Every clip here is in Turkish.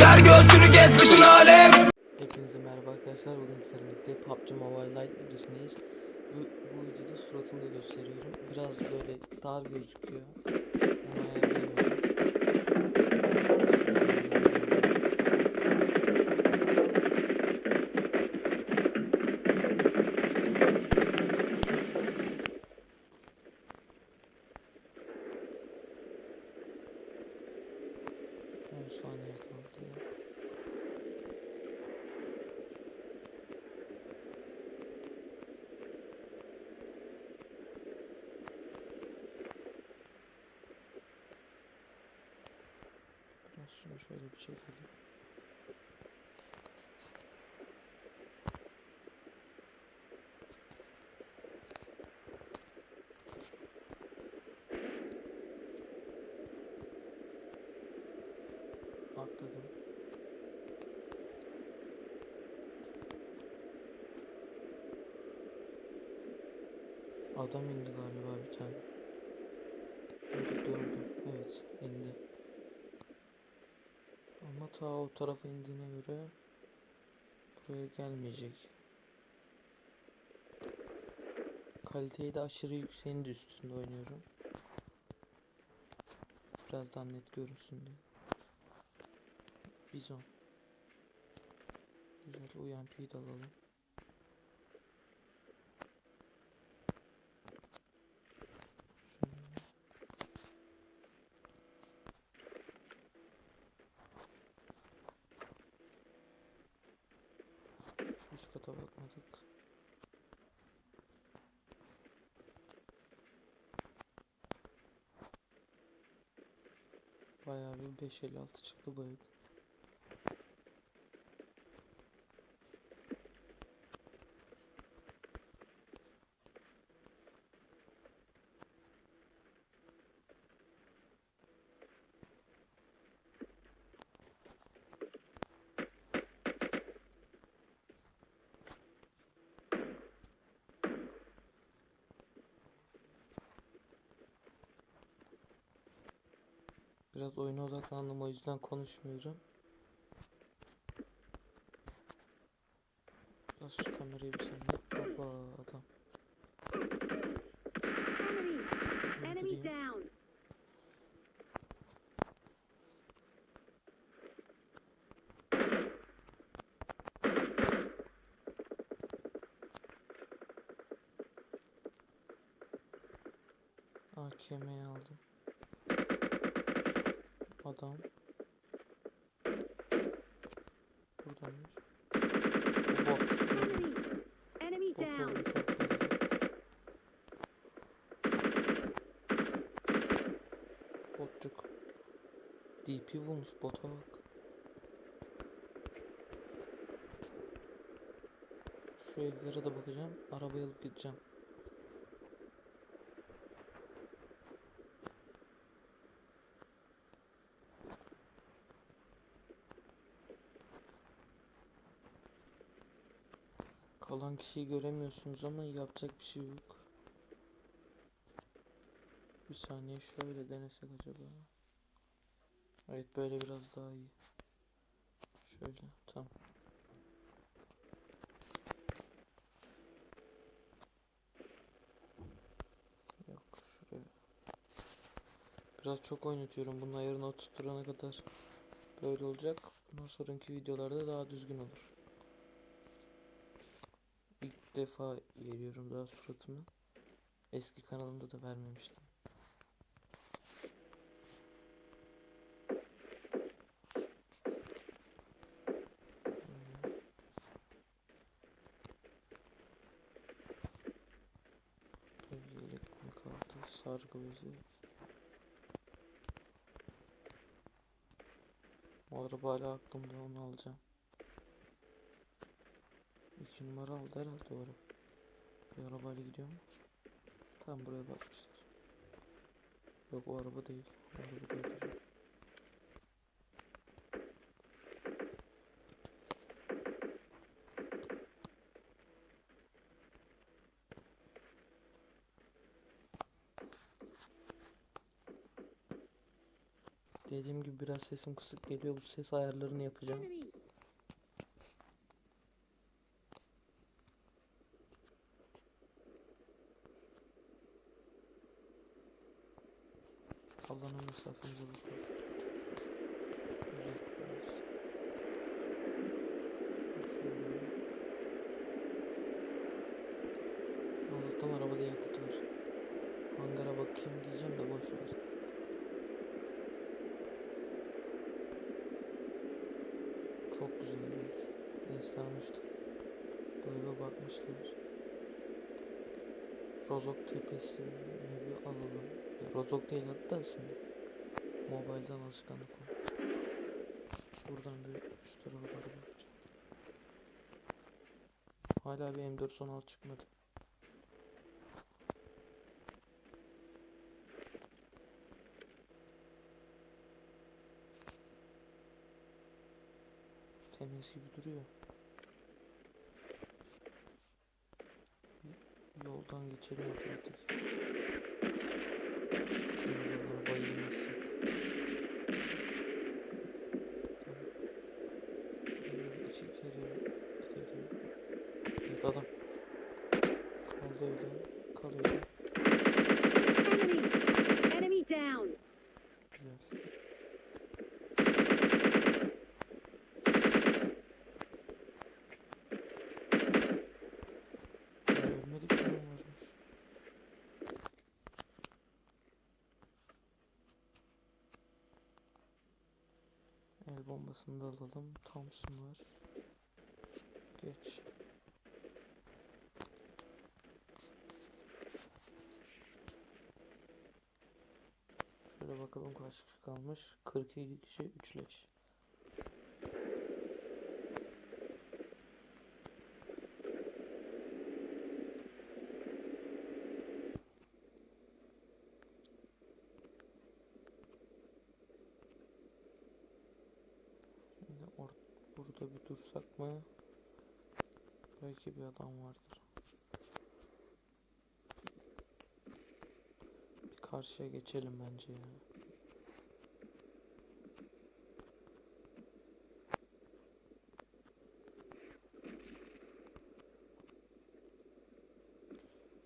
Ver göğsünü gez bütün alem Hepinize merhaba arkadaşlar. Bugün sizlerle PUBG Mobile Lite videosundayız. Bu, bu videoda suratımı da gösteriyorum. Biraz böyle dar gözüküyor. Onu ayarlayamadım. On saniye kaldı. Biraz bir çekelim. Atladım. Adam indi galiba bir tane. Evet gördüm. Evet indi. Ama ta o tarafa indiğine göre buraya gelmeyecek. Kaliteyi de aşırı yükseğin de üstünde oynuyorum. Biraz daha net görünsün diye. Bizon. Güzel UMP'yi de alalım. Bayağı bir 556 çıktı bu evde. Biraz oyuna odaklandım o yüzden konuşmuyorum. Biraz şu kamerayı bir saniye. Baba adam. Enemy down. AKM'yi aldım. Adam. Buradaymış. Enemy. Down. Botçuk. DP bulmuş bota bak. Şu evlere de bakacağım. Arabayı alıp gideceğim. Kişiyi göremiyorsunuz ama yapacak bir şey yok. Bir saniye şöyle denesek acaba. Evet böyle biraz daha iyi. Şöyle tamam. Yok şuraya. Biraz çok oynatıyorum. Bunun ayarını oturtturana kadar böyle olacak. Bundan sonraki videolarda daha düzgün olur. İlk defa veriyorum daha suratımı. Eski kanalımda da vermemiştim. Sargı bezi. O araba hala aklımda onu alacağım. İki numara aldı herhalde araba. Bir arabayla gidiyor mu? Tam buraya bakmışlar. Yok o araba değil. Araba değil. Dediğim gibi biraz sesim kısık geliyor. Bu ses ayarlarını yapacağım. Enemy. Allah'ın mesafemize bakalım. Uzak biraz. Şöyle. Allah'tan arabada yakıt var. Hangara bakayım diyeceğim de boş ver. Çok güzel uçtu. Bu eve bakmışlar. Rozok tepesi bir alalım. Ya Rozok değil adı da aslında. Mobilden alışkanlık olmuş. Buradan bir şu tarafa doğru bakacağım. Hala bir M4 son alt çıkmadı. Temiz gibi duruyor. Yoldan geçelim otomatik. Kenarlara bayılmasın. Tamam. Böyle iki kere gidelim. Evet adam. Kaldı öyle. Kalıyor. Enemy. Enemy down. Güzel. Ya ölmedik mi varmış? Bombasını da alalım. Thompson var. Geç. Şöyle bakalım kaç kişi kalmış. 42 kişi 3 leş. Şimdi or burada bir dursak mı? Adam vardır. Bir karşıya geçelim bence ya.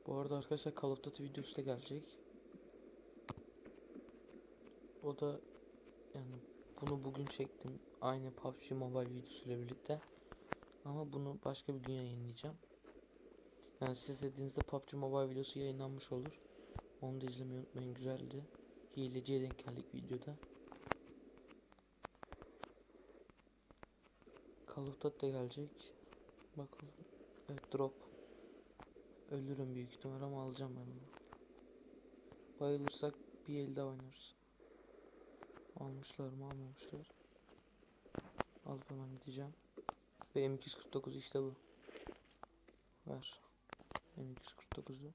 Bu arada arkadaşlar Call of Duty videosu da gelecek. O da yani bunu bugün çektim. Aynı PUBG Mobile videosuyla birlikte. Ama bunu başka bir gün yayınlayacağım. Yani siz dediğinizde PUBG Mobile videosu yayınlanmış olur. Onu da izlemeyi unutmayın. Güzeldi. Hileciye denk geldik videoda. Call of Duty gelecek. Bakalım. Evet drop. Ölürüm büyük ihtimal ama alacağım ben onu. Bayılırsak bir el daha oynarız. Almışlar mı almamışlar. Alıp hemen gideceğim. Ve M249 işte bu. Ver. M249'u.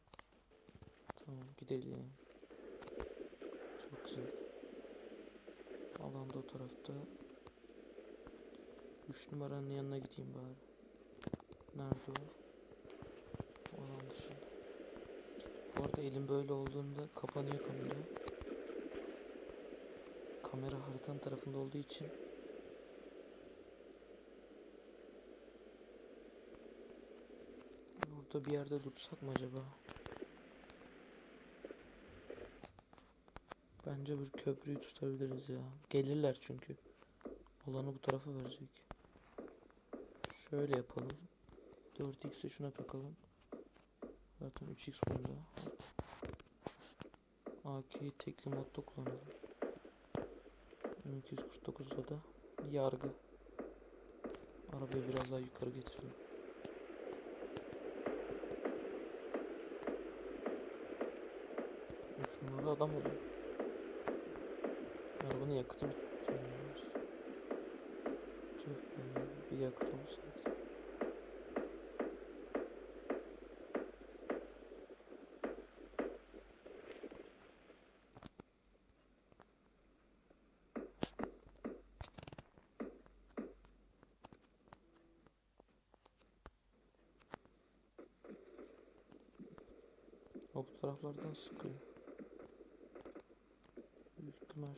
Tamam gidelim. Çok güzel. Alan da o tarafta. 3 numaranın yanına gideyim bari. Nerede o? Alan dışında. Bu arada elim böyle olduğunda kapanıyor kamera. Kamera haritanın tarafında olduğu için Burada bir yerde dursak mı acaba? Bence bir köprüyü tutabiliriz ya. Gelirler çünkü. Olanı bu tarafa verecek. Şöyle yapalım. 4x'i şuna takalım. Zaten 3x bunda. AK'yi tekli modda kullanalım. 249'da da yargı. Arabayı biraz daha yukarı getirelim. Üç numara adam oluyor. Arabanın yakıtı bitmiş. Bir yakıt olsaydı. O bu taraflardan sıkıyor.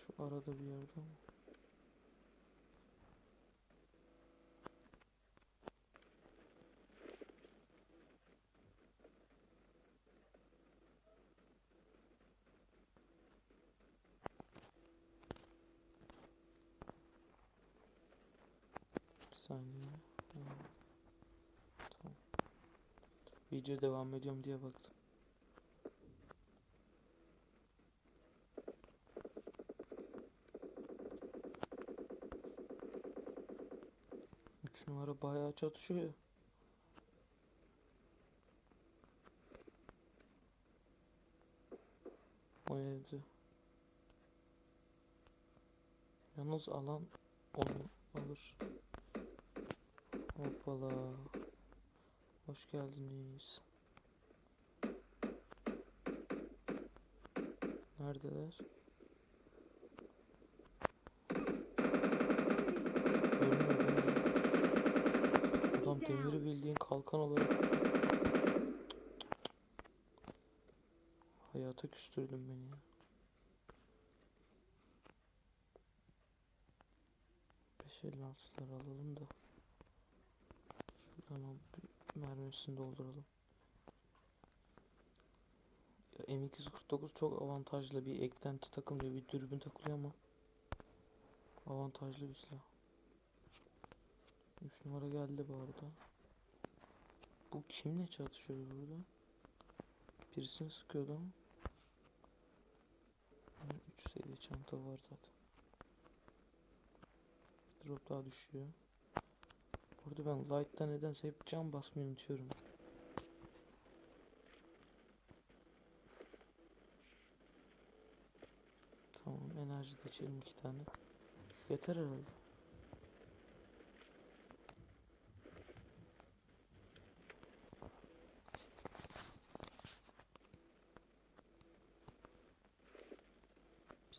Şu arada bir yerde ama. Saniye. Video devam ediyorum diye baktım. Bayağı çatışıyor. O evde. Yalnız alan onu alır. Hoppala. Hoş geldiniz. Neredeler? Demiri bildiğin kalkan olarak Hayata küstürdün beni ya. Beş elli altıları alalım da Şuradan mermisini dolduralım. Ya M249 çok avantajlı bir eklenti takılıyor bir dürbün takılıyor ama avantajlı bir silah. 3 numara geldi bu arada. Bu kimle çatışıyor burada? Birisini sıkıyordu ama. 3 seviye çanta var zaten. Drop daha düşüyor. Burada ben light'ta nedense hep cam basmayı unutuyorum. Tamam enerji de içelim iki tane. Yeter herhalde.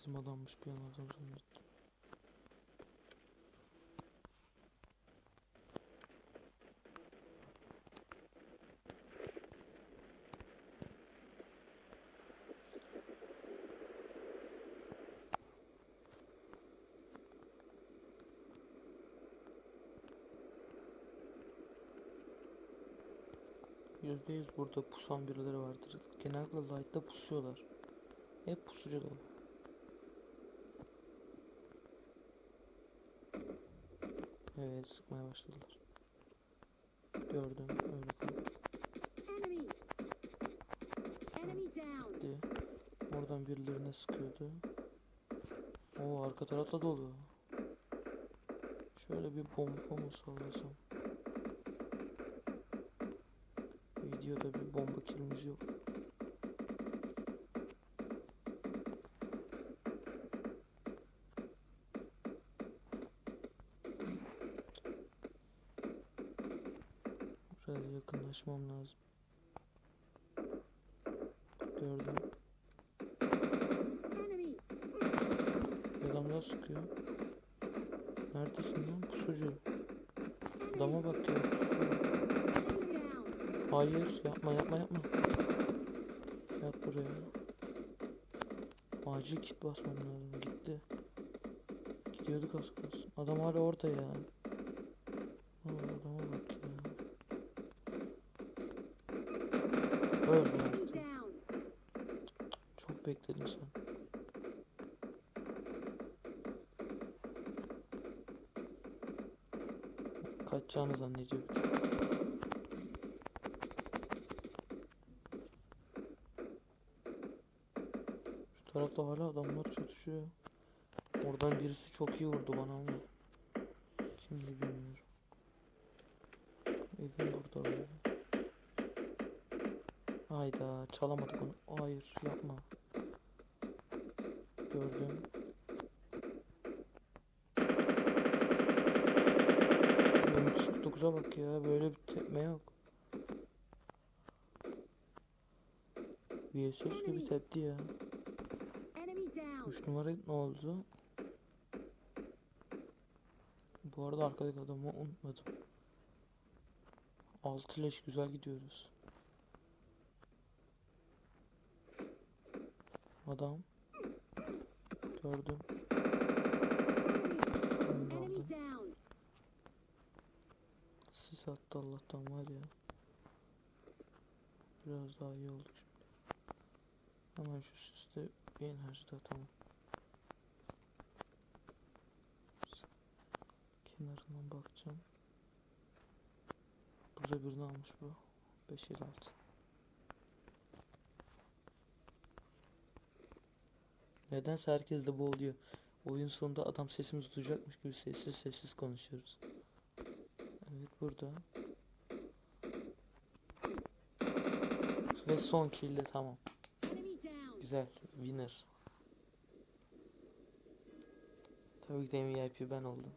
Bizim adammış bir an adam zannettim. Yüzde yüz burada pusan birileri vardır. Genellikle light'ta pusuyorlar. Hep pusucular. Evet sıkmaya başladılar. Gördüm öyle kaldı. Gitti. Oradan birilerine sıkıyordu. O arka tarafta dolu. Şöyle bir bomba mı sallasam? Videoda bir bomba kilimiz yok. Biraz yakınlaşmam lazım. Gördüm. Enemy. Bir Adam daha sıkıyor. Neredesin lan pusucu? Adama bak ya. Hayır yapma yapma yapma. Yat buraya. Acil kit basmam lazım. Gitti. Gidiyorduk az kalsın. Adam hala orada ya. Ha, adama bak ya. Öldü Enemy artık. down. Çok bekledin sen. Kaçacağını zannediyor bir tek. Şu tarafta hala adamlar çatışıyor. Oradan birisi çok iyi vurdu bana ama. Kimdi bilmiyorum. Evin burada böyle. Hayda çalamadık onu. Hayır yapma. Gördüm. M249'a bak ya böyle bir tepme yok. VSS gibi tepti ya. Enemy down. 3 numara ne oldu? Bu arada arkadaki adamı unutmadım. 6 leş güzel gidiyoruz. Adam Gördüm. Down. Sis attı Allah'tan var ya. Biraz daha iyi olduk şimdi. Hemen şu siste bir enerji de tamam. Kenarından bakacağım. Burada birini almış bu. 556. Nedense herkes de bu oluyor. Oyun sonunda adam sesimizi duyacakmış gibi sessiz sessiz konuşuyoruz. Evet burada. Ve son kill de tamam. Güzel. Winner. Tabii ki de MVP ben oldum.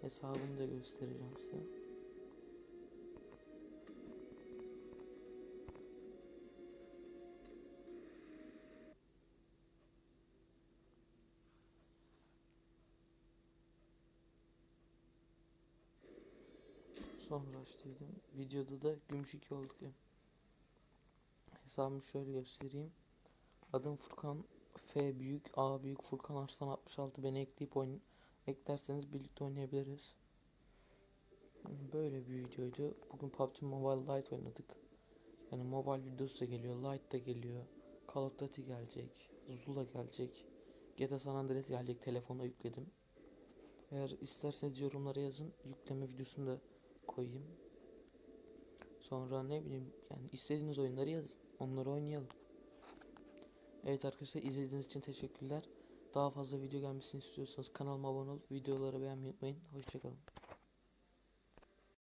Hesabını da göstereceğim size. Açtıydım. Videoda da gümüş 2 olduk. Hesabımı şöyle göstereyim. Adım Furkan F büyük A büyük Furkan Arslan 66 beni ekleyip oyn eklerseniz birlikte oynayabiliriz. Böyle bir videoydu. Bugün PUBG Mobile Lite oynadık. Yani mobile videosu da geliyor, Lite da geliyor. Call of Duty gelecek, Zula gelecek. GTA San Andreas gelecek. Telefona yükledim. Eğer isterseniz yorumlara yazın. Yükleme videosunu da koyayım. Sonra ne bileyim yani istediğiniz oyunları yazın. Onları oynayalım. Evet arkadaşlar izlediğiniz için teşekkürler. Daha fazla video gelmesini istiyorsanız kanalıma abone olup videoları beğenmeyi unutmayın. Hoşçakalın.